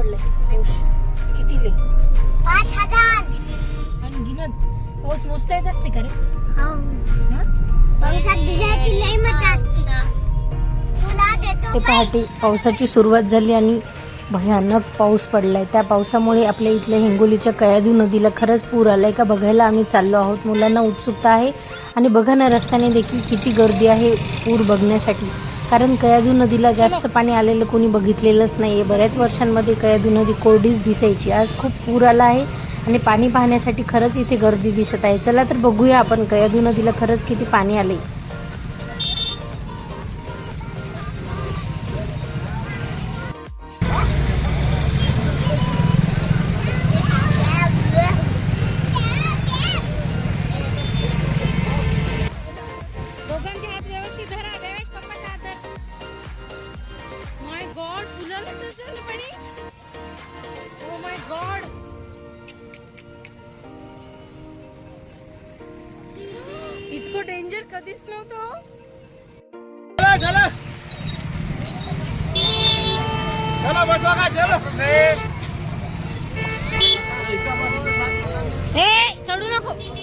पडले पाऊस. किती लय पाच हजार. आणि गिनत. पाऊस मोजता येत असते का रे? हो? पावसात भिजायची लय मजा असते. तुला देतो ते? पहाटे पावसाची सुरुवात झाली आणि भयानक पाऊस पडलाय. त्या पावसामुळे आपल्या इथल्या हिंगोलीच्या कयादू नदीला खरंच पूर आलाय का बघायला आम्ही चाललो आहोत. मुलांना उत्सुकता आहे. आणि बघा ना रस्त्याने देखील किती गर्दी आहे पूर बघण्यासाठी. कारण कयादू नदीला जास्त पाणी आलेलं कोणी बघितलेलंच नाही आहे बऱ्याच वर्षांमध्ये कयादू नदी कोरडीच दिसायची. आज खूप पूर आला आहे आणि पाणी पाहण्यासाठी खरंच इथे गर्दी दिसत आहे. चला तर बघूया आपण कयादू नदीला खरंच किती पाणी आले ओ माय गॉड इतकं डेंजर कधीच नव्हतं हो. चला चला. चला बसवा का चलो. ए चढू नको.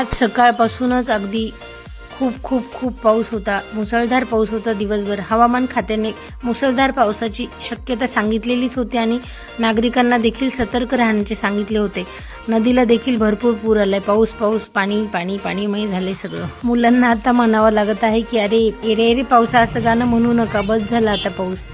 आज सकाळपासूनच अगदी खूप खूप खूप पाऊस होता. मुसळधार पाऊस होता दिवसभर. हवामान खात्याने मुसळधार पावसाची शक्यता सांगितलेलीच होती आणि नागरिकांना देखील सतर्क राहण्याचे सांगितले होते. नदीला देखील भरपूर पूर आलाय. पाऊस पाऊस पाणी पाणी पाणीमय झाले सगळं. मुलांना आता म्हणावं लागत आहे की अरे एरे एरे पावसा असं गाणं म्हणू नका. बस झाला आता पाऊस.